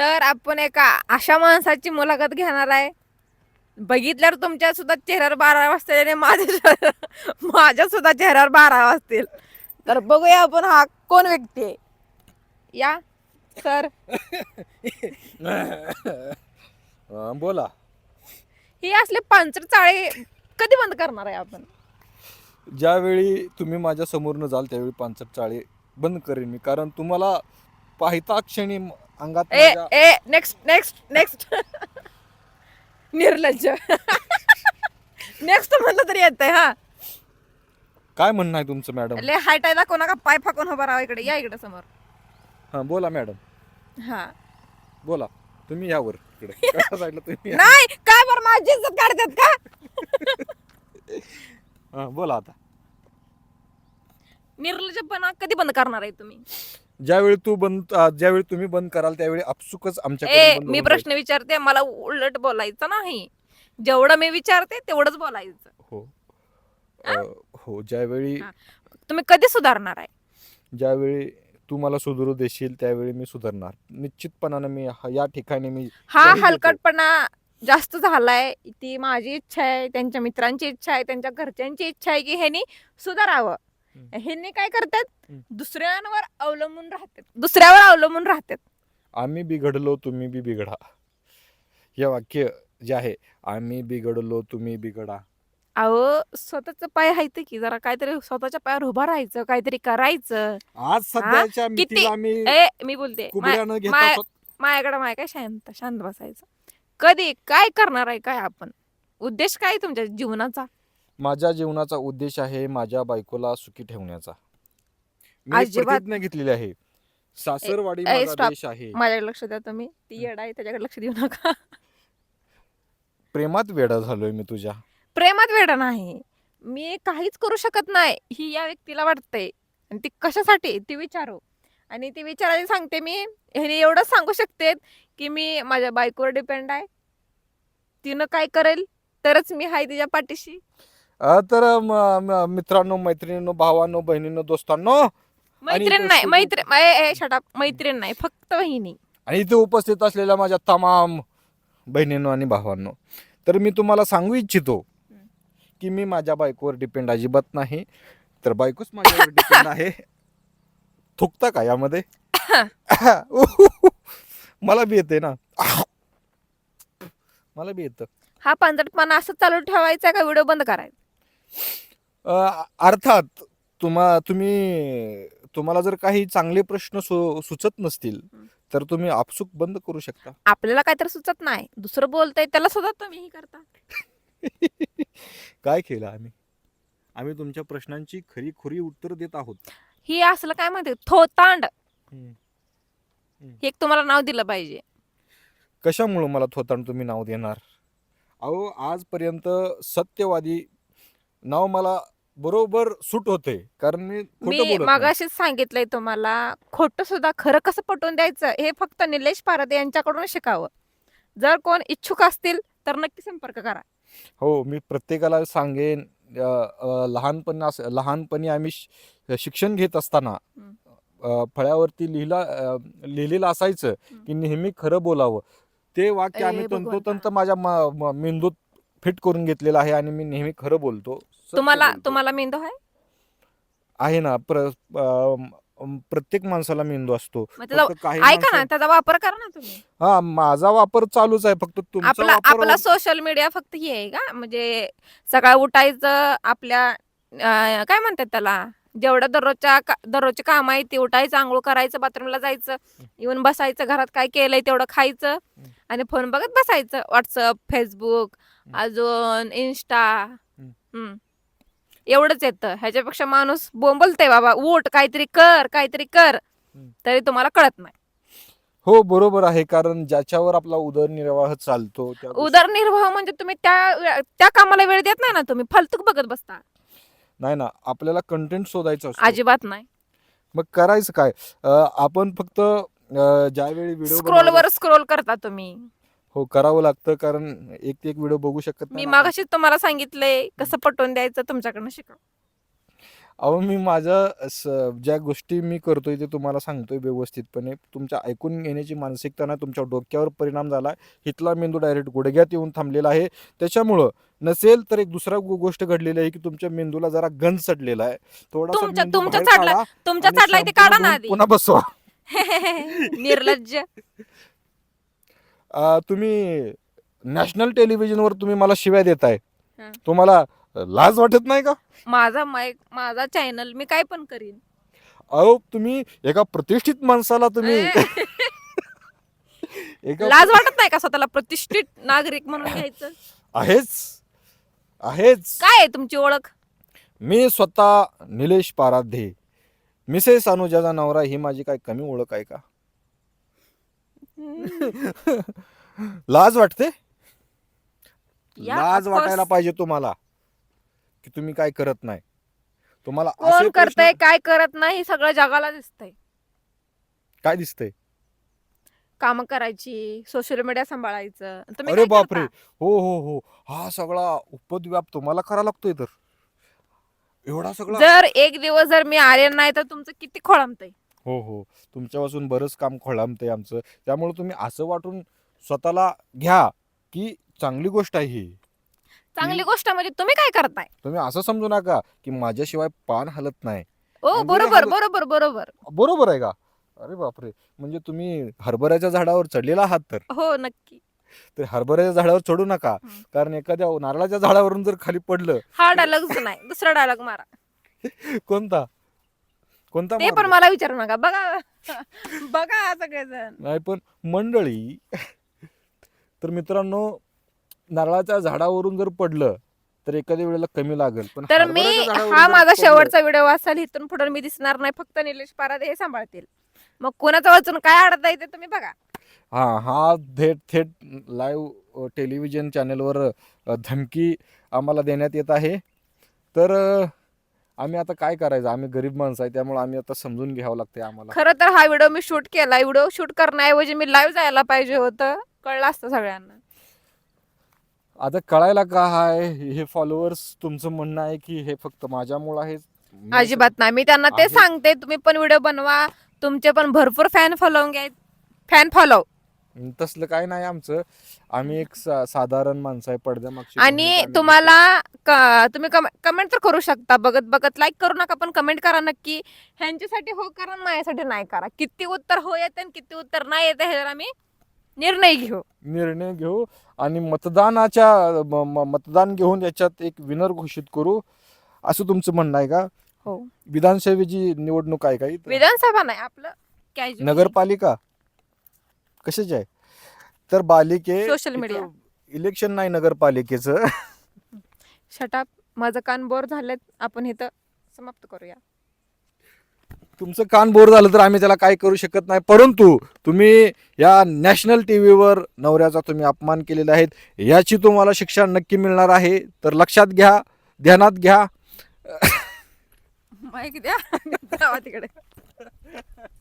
तर आपण एका अशा माणसाची मुलाखत घेणार आहे. बघितल्यावर तुमच्या सुद्धा चेहऱ्यावर बारा वाजतील आणि माझ्या माझ्या सुद्धा चेहऱ्यावर बारा वाजतील. तर बघूया आपण हा कोण व्यक्ती आहे. या सर. बोला. ही असले पांचट चाळे कधी बंद करणार आहे आपण? ज्यावेळी तुम्ही माझ्या समोरनं जाल त्यावेळी पानसट चाळे बंद करेन मी. कारण तुम्हाला पाहता क्षणी अंगात ए माझ्या- ए नेक्स्ट नेक्स्ट नेक्स्ट निर्लज्ज. नेक्स्ट म्हणलं तरी येतंय हा. काय म्हणणं आहे तुमचं मॅडम लय हाईट आहे दाखव नका पाय फाकून उभा राहा इकडे या इकडे समोर. हा बोला मॅडम हा. बोला तुम्ही यावर इकडे. साईडला तुम्ही या. नाही काय बरं माझी इज्जत काढतात का? हा, बोला आता. निर्लज्जपणा कधी बंद करणार आहे तुम्ही? ज्यावेळी तू बंद अं, ज्यावेळी तुम्ही बंद कराल त्यावेळी आपसुकच ए बंद मी होऊन प्रश्न विचारते मला उलट बोलायचं नाही. जेवढं मी विचारते तेवढंच बोलायचं. जाईल. हो अं, हो ज्यावेळी हा. तुम्ही कधी सुधारणार आहे? ज्यावेळी तू मला सुधारू देशील त्यावेळी मी सुधारणार. निश्चितपणानं मी हा- या ठिकाणी मी हा. हलकटपणा जास्त झालाय. ती माझी इच्छा आहे त्यांच्या मित्रांची इच्छा आहे त्यांच्या घरच्यांची इच्छा आहे की ह्यांनी सुधारावं. हम्म. ह्यांनी काय करतात? हम्म. दुसऱ्यांवर अवलंबून राहतात. दुसऱ्यावर अवलंबून राहतात. आम्ही बिघडलो तुम्ही बी बिघडा. हे वाक्य जे आहे आम्ही बिघडलो तुम्ही बिघडा. अहो स्वतःच पाय आहेत की जरा काहीतरी स्वतःच्या पायावर उभं राहायचं काहीतरी करायचं. आज सध्याच्या किती? मितीला आम्ही ए मी बोलते. मा- कुबड्यानं घेता माय- स्वत- माझ्याकडे माय काय शांत शांत बसायचं. कधी काय करणार आहे काय आपण? उद्देश काय आहे तुमच्या जीवनाचा? माझ्या जीवनाचा उद्देश आहे माझ्या बायकोला सुखी ठेवण्याचा. मी एक अजिबात- प्रतिज्ञा घेतलेली आहे. सासरवाडी ए, माझा stop. देश आहे. माझ्याकडे लक्ष द्या तुम्ही. ती येड आहे त्याच्याकडे लक्ष देऊ नका. प्रेमात वेडा झालोय मी तुझ्या. प्रेमात वेडा नाही. मी काहीच करू शकत नाही ही या व्यक्तीला वाटतंय. आणि ती कशासाठी? ती विचारू. आणि ती विचारायला सांगते मी ह्याने एवढंच सांगू शकते की मी माझ्या बायकोवर डिपेंड आहे. तिनं काय करेल? तरच मी हाय तिच्या पाठीशी. तर मित्रांनो मैत्रिणींनो भावांनो बहिणींनो दोस्तांनो मैत्रीण नाही शेवटी- मैत्रीण नाही फक्त वहिनी आणि इथे उपस्थित असलेल्या माझ्या तमाम बहिणींनो आणि भावांनो. तर मी तुम्हाला सांगू इच्छितो. की मी माझ्या बायकोवर डिपेंड अजिबात नाही. तर बायकोच माझ्यावर डिपेंड आहे. थुकता का यामध्ये? मला बी येते ना. मला बी येतं. हा पांजटपणा असं चालू ठेवायचा का? व्हिडिओ बंद करायचा? अर्थात तुम्हा तुम्ही तुम्हाला जर काही चांगले प्रश्न सु सुचत नसतील. तर तुम्ही आपसुक बंद करू शकता. आपल्याला काहीतरी सुचत नाही. दुसरं बोलतंय त्याला सुद्धा तुम्ही करता. काय केलं आम्ही? आम्ही तुमच्या प्रश्नांची खरी खुरी उत्तर देत आहोत. ही असलं काय म्हणते थोतांड. हे एक तुम्हाला नाव दिलं पाहिजे. कशामुळं मला थोतांड तुम्ही नाव देणार? अहो आजपर्यंत सत्यवादी नाव मला बरोबर सूट होते कारण मी खोटं मी बोलत नाही. मागाशीच सांगितलंय तुम्हाला खोटं सुद्धा खरं कसं पटवून द्यायचं हे फक्त निलेश पारदे यांच्याकडून शिकावं जर कोण इच्छुक असतील तर नक्की संपर्क करा हो मी प्रत्येकाला सांगेन अ, अ, लहानपणी अस लहानपणी आम्ही श- शिक्षण घेत असताना हं. अ, फळ्यावरती लिहिला अ, लिहिलेलं असायचं हं. की नेहमी खरं बोलावं ते वाक्य ए, आम्ही भगवंता. तंतोतंत माझ्या म- म- मेंदूत फिट करून घेतलेलं आहे आणि मी नेहमी खरं बोलतो. सत्य तुम्हाला बोलतो. तुम्हाला मेंदू आहे? आहे ना. प्र अ, प्रत्येक माणसाला मेंदू असतो. मग त्याचा फक्त काही ऐका ना माणसं- त्याचा वापर करा ना तुम्ही. हा माझा वापर चालूच आहे. फक्त तुमचा आपला वापर आपला सोशल मीडिया फक्त हे आहे का? म्हणजे सकाळ उठायचं आपल्या अं, काय म्हणतात त्याला? जेवढं दररोजच्या का- दररोजचे काम आहे ते उठायचं आंघोळ करायचं बाथरूमला जायचं येऊन बसायचं घरात काय केलंय तेवढं खायचं. आणि फोन बघत बसायचं. WhatsApp Facebook. अजून इन्स्टा हम्म. एवढंच येतं. ह्याच्यापेक्षा माणूस बोंबलतय बाबा उठ काहीतरी कर काहीतरी कर. तरी तुम्हाला कळत नाही. हो बरोबर आहे. कारण ज्याच्यावर आपला उदरनिर्वाह चालतो त्या गोष्टी- उदरनिर्वाह म्हणजे तुम्ही त्या त्या कामाला वेळ देत नाही ना तुम्ही. फालतूक बघत बसता. नाही ना. आपल्याला कंटेंट शोधायचं असतो. अजिबात नाही. मग करायचं काय? अं, आपण फक्त अं, ज्यावेळी व्हिडिओ स्क्रोल वर स्क्रोल करता तुम्ही. हो करावं लागतं कारण एक ते एक व्हिडिओ बघू शकत मी नाही ना. मागाशीच तुम्हाला सांगितलंय कसं पटवून द्यायचं तुमच्याकडनं शिका अहो मी माझं स- ज्या गोष्टी मी करतोय ते तुम्हाला सांगतोय व्यवस्थितपणे. तुमच्या ऐकून घेण्याची मानसिकता नाही तुमच्या डोक्यावर परिणाम झाला इथला मेंदू डायरेक्ट गुडघ्यात येऊन थांबलेला आहे. त्याच्यामुळं नसेल तर एक दुसरा गो- गोष्ट घडलेली आहे की तुमच्या मेंदूला जरा गंज चढलेला आहे. थोडासा तुमच्या- मेंदू तुमच्या बाहेर चढला- काढा तुमच्या आणि ते shampoo काढा ना आधी. पुन्हा बसवा. निर्लज्ज. अं, तुम्ही नॅशनल टेलिव्हिजनवर तुम्ही मला शिव्या देताय. हं. तुम्हाला लाज वाटत नाही का? माझा माईक माझा चॅनल मी काय पण करीन. अहो तुम्ही एका प्रतिष्ठित माणसाला तुम्ही एका लाज वाटत नाही का स्वतःला प्रतिष्ठित नागरिक म्हणून घ्यायचं? आहेच आहेच. काय आहे तुमची ओळख? मी स्वतः निलेश पाराध्ये मिसेस अनुजाचा नवरा ही माझी काय कमी ओळख आहे का? लाज वाटते? लाज. वाटायला पाहिजे तुम्हाला की तुम्ही काय करत नाही. तुम्हाला असे कोण करतय काय करत नाही हे सगळं जगाला दिसतंय. काय दिसतंय? काम करायची सोशल मीडिया सांभाळायचं. अरे बापरे? हो हो हो. हा सगळा उपद्व्याप तुम्हाला करा लागतोय तर. एवढा सगळा जर एक दिवस जर मी आले नाही तर तुमचं किती खोळंबतंय? हो हो. तुमच्यापासून बरंच काम खोळंबते आमचं. त्यामुळे तुम्ही असं वाटून स्वतःला घ्या की चांगली गोष्ट आहे ही. चांगली गोष्ट म्हणजे तुम्ही काय करताय? तुम्ही असं समजू नका की माझ्याशिवाय पान हलत नाही. ओ बरोबर बरोबर बरोबर. बरोबर आहे का? अरे बापरे. म्हणजे तुम्ही हरभऱ्याच्या झाडावर चढलेला आहात तर. हो नक्की. तर हरभऱ्याच्या झाडावर चढू नका. कारण एखाद्या नारळाच्या झाडावरून जर खाली पडलं हा डायलॉग नाही. दुसरा डायलॉग मारा. कोणता? कोणता ते पण? मला विचारू नका. बघा. बघा सगळेजण. नाही पण मंडळी तर मित्रांनो नारळाच्या झाडावरून जर पडलं तर एखाद्या वेळेला कमी लागेल. पण तर मी हा माझा शेवटचा व्हिडिओ असेल इथून पुढे मी दिसणार नाही. फक्त निलेश पारादे हे सांभाळतील. मग कोणाचं वाचून काय अडत आहे ते तुम्ही बघा. हा हा थेट थेट लाईव्ह टेलिव्हिजन चॅनलवर अ, धमकी आम्हाला देण्यात येत आहे. तर अ, आम्ही आता काय करायचं? आम्ही गरीब माणसं आहे त्यामुळे आम्ही आता समजून घ्यावं लागते आम्हाला. खरं तर हा व्हिडिओ मी शूट केला. व्हिडिओ शूट करण्याऐवजी मी लाईव्ह जायला पाहिजे होतं. कळलं असतं सगळ्यांना. आता कळायला का आहे हे फॉलोअर्स तुमचं म्हणणं आहे की हे फक्त माझ्यामुळं आहे? मी- अजिबात नाही. मी त्यांना ते आहे. सांगते तुम्ही पण व्हिडिओ बनवा. तुमचे पण भरपूर फॅन फॉलोइंग आहेत. फॅन फॉलो तसलं काय नाही आमचं. आम्ही एक सा- साधारण माणसं आहे पडद्यामागची आणि भूमिका तुम्हाला क- तुम्ही कमेंट तर करू शकता बघत बघत लाईक करू नका पण कमेंट करा नक्की. ह्यांच्यासाठी हो करा आणि माझ्यासाठी नाही करा. किती उत्तर हो येते आणि किती उत्तर नाही येते ह्याच्यावर आम्ही निर्णय घेऊ. निर्णय घेऊ आणि मतदानाच्या म- म- मतदान घेऊन याच्यात एक विनर घोषित करू असं तुमचं म्हणणं आहे का? हो. विधानसभेची निवडणूक आहे काही विधानसभा नाही आपलं. नगरपालिका? कशाची आहे? तर बालिके Social media. इलेक्शन नाही नगरपालिकेचं. शटाप माझं कान बोर झालेत आपण इथं समाप्त करूया. तुमचं कान बोर झालं तर आम्ही त्याला काय करू शकत नाही. परंतु तुम्ही या नॅशनल टी व्हीवर नवऱ्याचा तुम्ही अपमान केलेला आहे. याची तुम्हाला शिक्षा नक्की मिळणार आहे. तर लक्षात घ्या ध्यानात घ्या. माहिती द्या. जावा तिकडे.